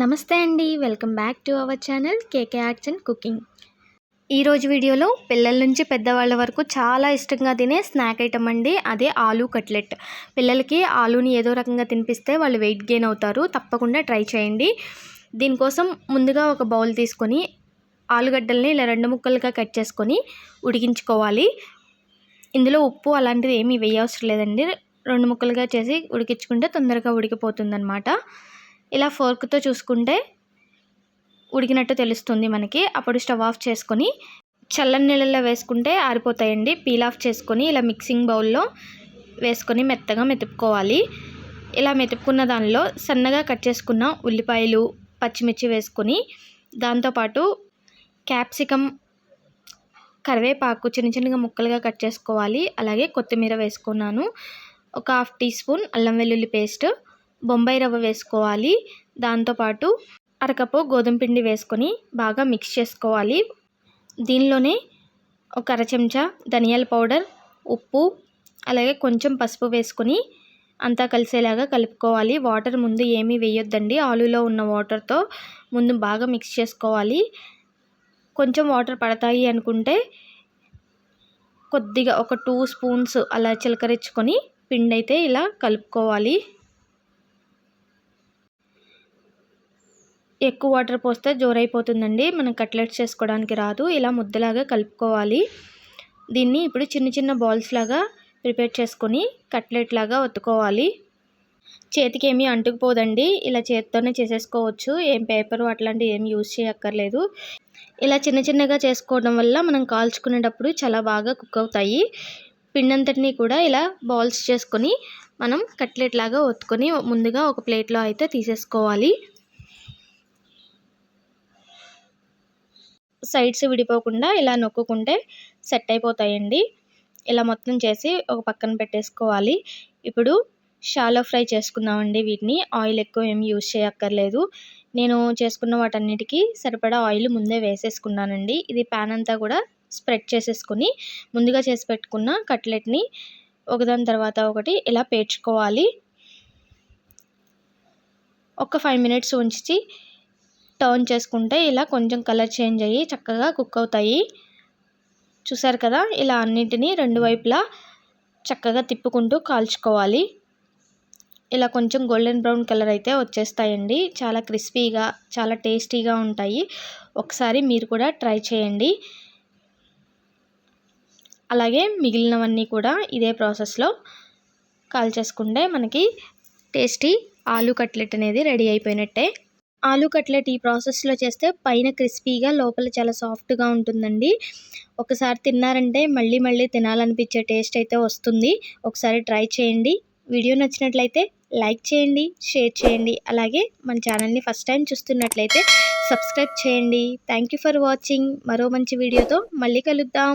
నమస్తే అండి. Welcome back to our channel K K arts and cooking. ఈరోజు వీడియోలో పిల్లల నుంచి పెద్దవాళ్ళ వరకు చాలా ఇష్టంగా తినే స్నాక్ ఐటమ్ అండి. అదే ఆలూ కట్లెట్. పిల్లలకి ఆలూని ఏదో రకంగా తినిపిస్తే వాళ్ళు వెయిట్ గెయిన్ అవుతారు. తప్పకుండా ట్రై చేయండి. దీనికోసం ముందుగా ఒక బౌల్ తీసుకొని ఆలుగడ్డల్ని ఇలా రెండు ముక్కలుగా కట్ చేసుకొని ఉడికించుకోవాలి. ఇందులో ఉప్పు అలాంటిది ఏమీ వేయవసరం లేదండి. రెండు ముక్కలుగా చేసి ఉడికించుకుంటే తొందరగా ఉడికిపోతుందన్నమాట. ఇలా ఫోర్క్తో చూసుకుంటే ఉడికినట్టు తెలుస్తుంది మనకి. అప్పుడు స్టవ్ ఆఫ్ చేసుకొని చల్లని నీళ్ళల్లో వేసుకుంటే ఆరిపోతాయండి. పీల్ ఆఫ్ చేసుకొని ఇలా మిక్సింగ్ బౌల్లో వేసుకొని మెత్తగా మెతుక్కోవాలి. ఇలా మెతుక్కున్న దానిలో సన్నగా కట్ చేసుకున్న ఉల్లిపాయలు పచ్చిమిర్చి వేసుకొని దాంతోపాటు క్యాప్సికమ్ కరివేపాకు చిన్న చిన్నగా ముక్కలుగా కట్ చేసుకోవాలి. అలాగే కొత్తిమీర వేసుకున్నాను. ఒక హాఫ్ టీ స్పూన్ అల్లం వెల్లుల్లి పేస్ట్ బొంబాయి రవ్వ వేసుకోవాలి. దాంతోపాటు అరకప్పు గోధుమ పిండి వేసుకొని బాగా మిక్స్ చేసుకోవాలి. దీనిలోనే ఒక అర చెంచా ధనియాల పౌడర్ ఉప్పు అలాగే కొంచెం పసుపు వేసుకొని అంతా కలిసేలాగా కలుపుకోవాలి. వాటర్ ముందు ఏమీ వేయొద్దండి. ఆలులో ఉన్న వాటర్తో ముందు బాగా మిక్స్ చేసుకోవాలి. కొంచెం వాటర్ పడతాయి అనుకుంటే కొద్దిగా ఒక టూ స్పూన్స్ అలా చిలకరించుకొని పిండి అయితే ఇలా కలుపుకోవాలి. ఎక్కువ వాటర్ పోస్తే జోరైపోతుందండి. మనం కట్లెట్స్ చేసుకోవడానికి రాదు. ఇలా ముద్దలాగా కలుపుకోవాలి. దీన్ని ఇప్పుడు చిన్న చిన్న బాల్స్ లాగా ప్రిపేర్ చేసుకొని కట్లెట్ లాగా ఒత్తుకోవాలి. చేతికి ఏమీ అంటుకుపోదండి. ఇలా చేతితోనే చేసేసుకోవచ్చు. ఏం పేపరు అట్లాంటివి ఏం యూజ్ చేయక్కర్లేదు. ఇలా చిన్న చిన్నగా చేసుకోవడం వల్ల మనం కాల్చుకునేటప్పుడు చాలా బాగా కుక్ అవుతాయి. పిండంతటిని కూడా ఇలా బాల్స్ చేసుకొని మనం కట్లెట్ లాగా ఒత్తుకొని ముందుగా ఒక ప్లేట్లో అయితే తీసేసుకోవాలి. సైడ్స్ విడిపోకుండా ఇలా నొక్కుకుంటే సెట్ అయిపోతాయండి. ఇలా మొత్తం చేసి ఒక పక్కన పెట్టేసుకోవాలి. ఇప్పుడు షాలో ఫ్రై చేసుకుందామండి వీటిని. ఆయిల్ ఎక్కువ ఏమి యూజ్ చేయక్కర్లేదు. నేను చేసుకున్న వాటన్నిటికీ సరిపడా ఆయిల్ ముందే వేసేసుకున్నానండి. ఇది ప్యాన్ అంతా కూడా స్ప్రెడ్ చేసేసుకొని ముందుగా చేసి పెట్టుకున్న కట్లెట్ని ఒకదాని తర్వాత ఒకటి ఇలా పేర్చుకోవాలి. ఒక ఫైవ్ మినిట్స్ ఉంచి టర్న్ చేసుకుంటే ఇలా కొంచెం కలర్ చేంజ్ అయ్యి చక్కగా కుక్ అవుతాయి. చూసారు కదా? ఇలా అన్నింటినీ రెండు వైపులా చక్కగా తిప్పుకుంటూ కాల్చుకోవాలి. ఇలా కొంచెం గోల్డెన్ బ్రౌన్ కలర్ అయితే వచ్చేస్తాయండి. చాలా క్రిస్పీగా చాలా టేస్టీగా ఉంటాయి. ఒకసారి మీరు కూడా ట్రై చేయండి. అలాగే మిగిలినవన్నీ కూడా ఇదే ప్రాసెస్లో కాల్చేసుకుంటే మనకి టేస్టీ ఆలు కట్లెట్ అనేది రెడీ అయిపోయినట్టే. ఆలు కట్లెట్ ఈ ప్రాసెస్లో చేస్తే పైన క్రిస్పీగా లోపల చాలా సాఫ్ట్గా ఉంటుందండి. ఒకసారి తిన్నారంటే మళ్ళీ మళ్ళీ తినాలనిపించే టేస్ట్ అయితే వస్తుంది. ఒకసారి ట్రై చేయండి. వీడియో నచ్చినట్లయితే లైక్ చేయండి షేర్ చేయండి. అలాగే మన ఛానల్ని ఫస్ట్ టైం చూస్తున్నట్లయితే సబ్స్క్రైబ్ చేయండి. Thank for watching. మరో మంచి వీడియోతో మళ్ళీ కలుద్దాం.